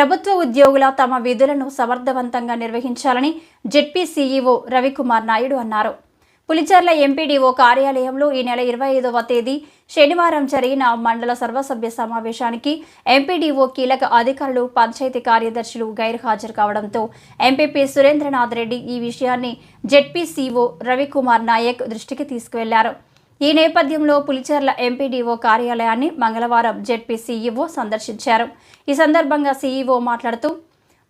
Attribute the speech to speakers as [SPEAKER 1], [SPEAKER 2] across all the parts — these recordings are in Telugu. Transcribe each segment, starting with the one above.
[SPEAKER 1] ప్రభుత్వ ఉద్యోగుల తమ విధులను సమర్థవంతంగా నిర్వహించాలని జెడ్పీ సీఈఓ రవికుమార్ నాయుడు అన్నారు. పులిచెర్ల ఎంపీడీఓ కార్యాలయంలో ఈ నెల ఇరవై ఐదవ తేదీ శనివారం జరిగిన మండల సర్వసభ్య సమావేశానికి ఎంపీడీఓ కీలక అధికారులు పంచాయతీ కార్యదర్శులు గైర్హాజరు కావడంతో ఎంపీపీ సురేంద్రనాథ్ రెడ్డి ఈ విషయాన్ని జెడ్పీ సీఓ రవికుమార్ నాయక్ దృష్టికి తీసుకువెళ్ళారు. ఈ నేపథ్యంలో పులిచెర్ల ఎంపీడీఓ కార్యాలయాన్ని మంగళవారం జెడ్పీ సీఈఓ సందర్శించారు. ఈ సందర్భంగా సీఈఓ మాట్లాడుతూ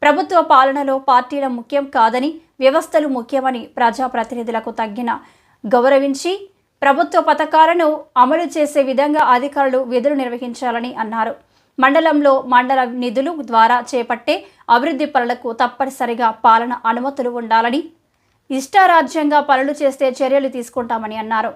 [SPEAKER 1] ప్రభుత్వ పాలనలో పార్టీల ముఖ్యం కాదని వ్యవస్థలు ముఖ్యమని ప్రజాప్రతినిధులకు తగ్గిన గౌరవించి ప్రభుత్వ పథకాలను అమలు చేసే విధంగా అధికారులు విధులు నిర్వహించాలని అన్నారు. మండలంలో మండల నిధులు ద్వారా చేపట్టే అభివృద్ధి పనులకు తప్పనిసరిగా పాలన అనుమతులు ఉండాలని ఇష్టారాజ్యంగా పనులు చేస్తే చర్యలు తీసుకుంటామని అన్నారు.